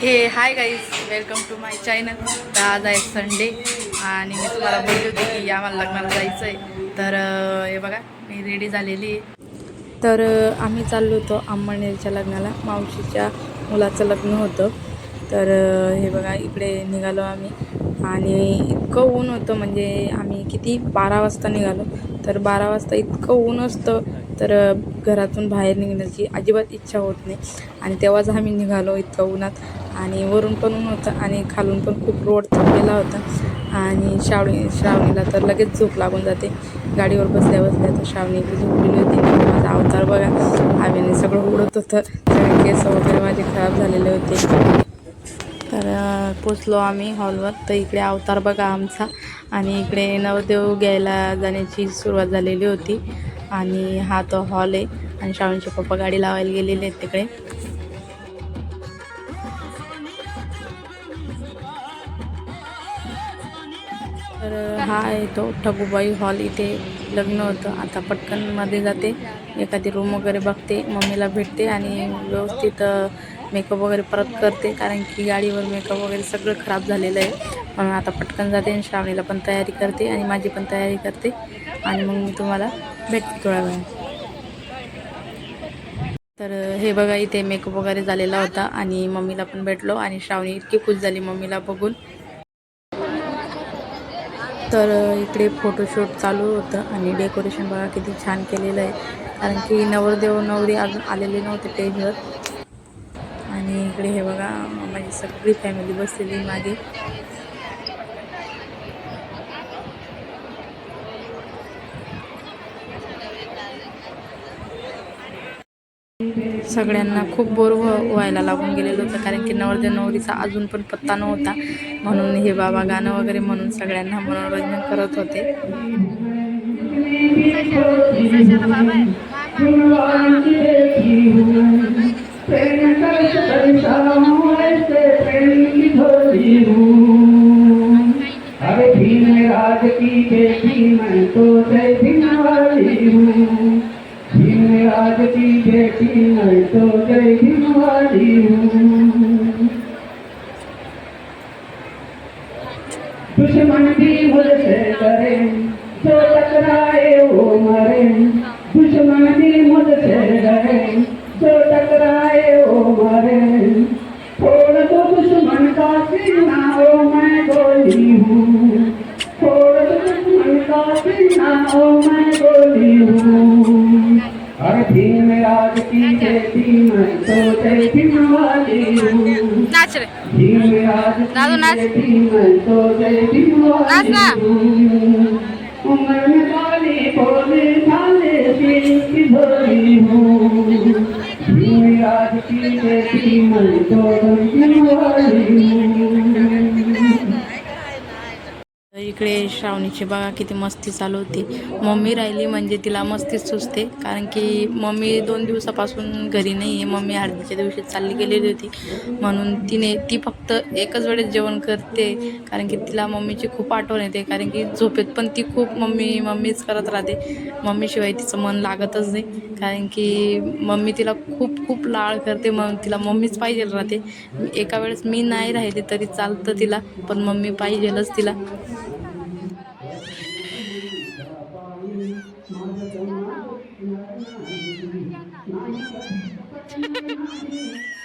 Hey hi guys welcome to my channel तर आज आहे संडे आणि मी तुम्हाला बोलली होती की आम्हाला लग्नाला जायचं आहे तर हे बघा मी रेडी झालेली आहे. तर आम्ही चाललो होतो अंमळनेरच्या लग्नाला मावशीच्या मुलाचं लग्न होतं. तर हे बघा इकडे निघालो आम्ही. आणि इतकं ऊन होतं म्हणजे आम्ही किती बारा वाजता निघालो. तर बारा वाजता इतकं ऊन असतं तर घरातून बाहेर निघण्याची अजिबात इच्छा होत नाही. आणि तेव्हाच आम्ही निघालो इतकं उन्हात. आणि वरून पण ऊन होतं आणि खालून पण खूप रोड थांबलेला होता. आणि श्रावणी श्रावणीला तर लगेच झोप लागून जाते. गाडीवर बसल्या बसल्या तर श्रावणी इकडे झोपलेली होती. माझा अवतार बघा आम्ही सगळं उडत होतं. सगळे केस वगैरे माझे खराब झालेले होते. तर पोचलो आम्ही हॉलवर. तर इकडे अवतार बघा आमचा. आणि इकडे नवदेव घ्यायला जाण्याची सुरुवात झालेली होती. आणि हा तो हॉल आहे. आणि श्रावणचे पप्पा गाडी लावायला गेलेले आहेत तिकडे. हा आहे तो ठगूबाई हॉल इथे लग्न होतं. आता पटकनमध्ये जाते एखादी रूम वगैरे बघते मम्मीला भेटते आणि व्यवस्थित मेकअप वगैरे परत करते कारण की गाडीवर मेकअप वगैरे सगळं खराब झालेलं आहे. म्हणून आता पटकन जाते आणि श्रावणीला पण तयारी करते आणि माझी पण तयारी करते. आणि मग मी तुम्हाला भेटते थोड्या वेळात तर हे बघा इथे मेकअप वगैरे झालेला होता आणि मम्मीला पण भेटलो आणि श्रावणी इतकी खुश झाली मम्मीला बघून. तर इकडे फोटोशूट चालू होतं आणि डेकोरेशन बघा किती छान केलेलं आहे. कारण की नवरदेव नवरी अजून आलेले नव्हते स्टेजवर आणि इकडे हे बघा माझी सगळी फॅमिली बसलेली मागे. सगळ्यांना खूप बोर व व्हायला लागून गेलेलं होतं. कारण की नवरदेव नवरीचा अजून पण पत्ता नव्हता. म्हणून हे बाबा गाणं वगैरे म्हणून सगळ्यांना मनोरंजन करत होते. अरे भीम राज की बेटी मैं तो जय भीम वाली हूँ। दुश्मन भी मुझसे डरे जो टकराए वो मरे दुश्मन भी मुझसे डरे जो टकराए वो मरे छोड़ दो दुश्मन का सीना ओ मैं गोली हूँ छोड़ दो दुश्मन का सीना ओ मैं गोली हूँ अरे भीम राज की बेटी मैं तो जय भीम वाली हूँ नाच रे भीम राज दादू नाच की मैं तो जय भीम नाच ना। उम्र में काली भोले भाले सिर की भोली हूँ भीम राज की बेटी मैं तो जय भीम वाली हूँ तर इकडे श्रावणीची बघा किती मस्ती चालू होती. मम्मी राहिली म्हणजे तिला मस्तीच सुचते. कारण की मम्मी दोन दिवसापासून घरी नाही आहे मम्मी हळदीच्या दिवशी चालली गेलेली होती. म्हणून तिने ती फक्त एकच वेळेस जेवण करते. कारण की तिला मम्मीची खूप आठवण येते. कारण की झोपेत पण ती खूप मम्मी मम्मीच करत राहते. मम्मीशिवाय तिचं मन लागतच नाही. कारण की मम्मी तिला खूप खूप लाळ करते. मग तिला मम्मीच पाहिजे राहते. एका वेळेस मी नाही राहिले तरी चालतं तिला. पण मम्मी पाहिजेलच तिला.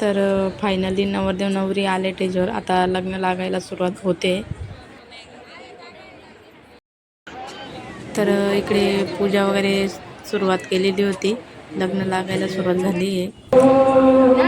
तर फायनली नवरदेव नवरी आले टेजवर आता लग्न लागायला सुरुवात होते. तर इकडे पूजा वगैरे सुरुवात केलेली होती. लग्न लागायला सुरुवात झाली आहे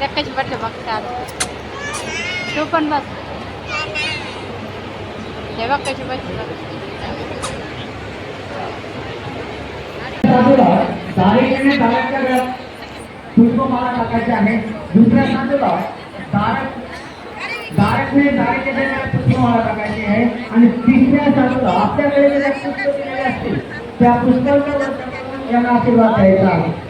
हे बघ त्या कशी तू पण बस. हे बघ कशी बस पुष्पमाळा आहे. दुसऱ्या दारक दारकने पुष्पमाळा टाकायची आहे. आणि तिसऱ्या आपल्याकडे पुष्प असतील त्या पुष्पांचा यांना आशीर्वाद द्यायचा आहे.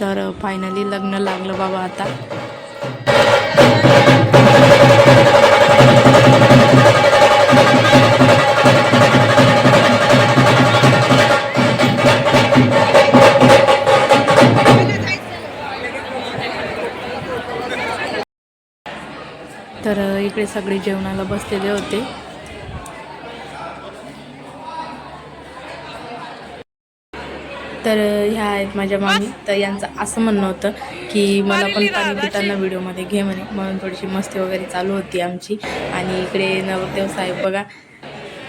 तर फायनली लग्न लागलं बाबा आता. तर इकडे सगळे जेवणाला बसलेले होते. तर ह्या आहेत माझ्या मामी. तर यांचं असं म्हणणं होतं की मला पण पाणी पिताना व्हिडिओमध्ये घे म्हणे. म्हणून थोडीशी मस्ती वगैरे चालू होती आमची. आणि इकडे नवरदेव साहेब बघा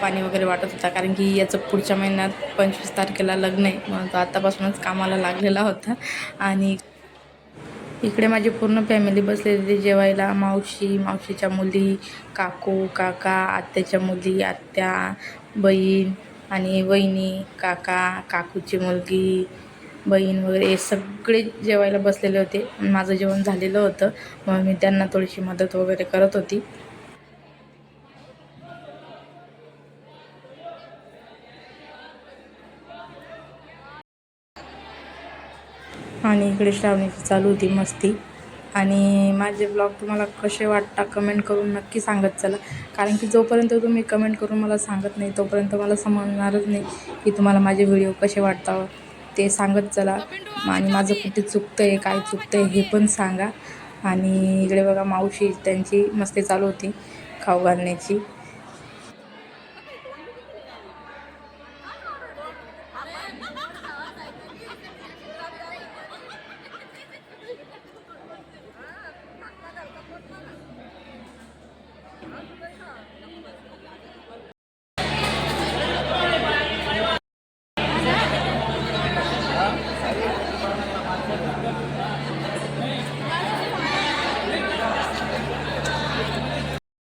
पाणी वगैरे वाटत होता. कारण की याचं पुढच्या महिन्यात पंचवीस तारखेला लग्न आहे. म्हणून तो आत्तापासूनच कामाला लागलेला होता. आणि इकडे माझी पूर्ण फॅमिली बसलेली जेवायला. मावशी मावशीच्या मुली काकू काका आत्याच्या मुली आत्या बहीण आणि वहिनी काका काकूची मुलगी बहीण वगैरे हे सगळे जेवायला बसलेले होते. माझं जेवण झालेलं होतं. मग मी त्यांना थोडीशी मदत वगैरे करत होती. आणि इकडे श्रावणीची चालू होती मस्ती. आणि माझे ब्लॉग तुम्हाला कसे वाटता कमेंट करून नक्की सांगत चला. कारण की जोपर्यंत तुम्ही कमेंट करून मला सांगत नाही तोपर्यंत मला समजणारच नाही की तुम्हाला माझे व्हिडिओ कसे वाटतात. ते सांगत चला. आणि माझं कुठे चुकतं आहे काय चुकतं आहे हे पण सांगा. आणि इकडे बघा मावशी त्यांची मस्ती चालू होती खाऊ घालण्याची.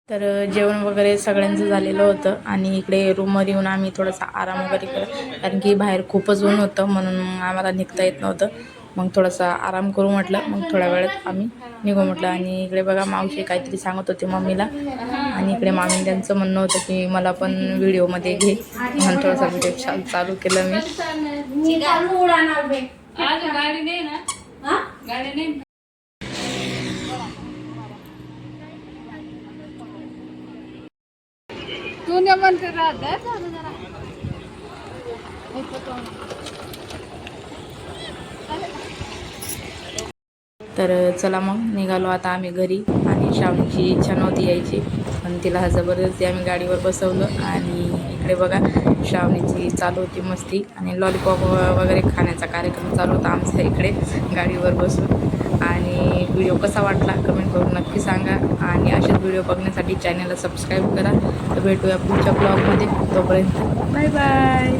तर जेवण वगैरे सगळ्यांचं झालेलं होतं आणि इकडे रूमवर येऊन आम्ही थोडासा आराम वगैरे केला. कारण की बाहेर खूपच ऊन होतं म्हणून आम्हाला निघता येत नव्हतं. मग थोडासा आराम करू म्हटलं. मग थोड्या वेळात आम्ही निघू म्हटलं. आणि इकडे बघा मावशी काहीतरी सांगत होते मम्मीला. आणि इकडे मामी त्यांचं म्हणणं होतं की मला पण व्हिडिओमध्ये घे. म्हणून थोडासा व्हिडिओ चालू केलं मी. तू ने तर चला मग निघालो आता आम्ही घरी आणि श्रावणीची इच्छा नव्हती यायची. पण तिला जबरदस्ती आम्ही गाडीवर बसवलं आणि इकडे बघा श्रावणीची चालू होती मस्ती आणि लॉलीपॉप वगैरे खाण्याचा कार्यक्रम चालू होता आमचा इकडे गाडीवर बसून. आणि व्हिडिओ कसा वाटला कमेंट करून नक्की सांगा. आणि असेच व्हिडिओ बघण्यासाठी चॅनलला सबस्क्राईब करा. तर भेटूया पुढच्या ब्लॉगमध्ये तोपर्यंत बाय बाय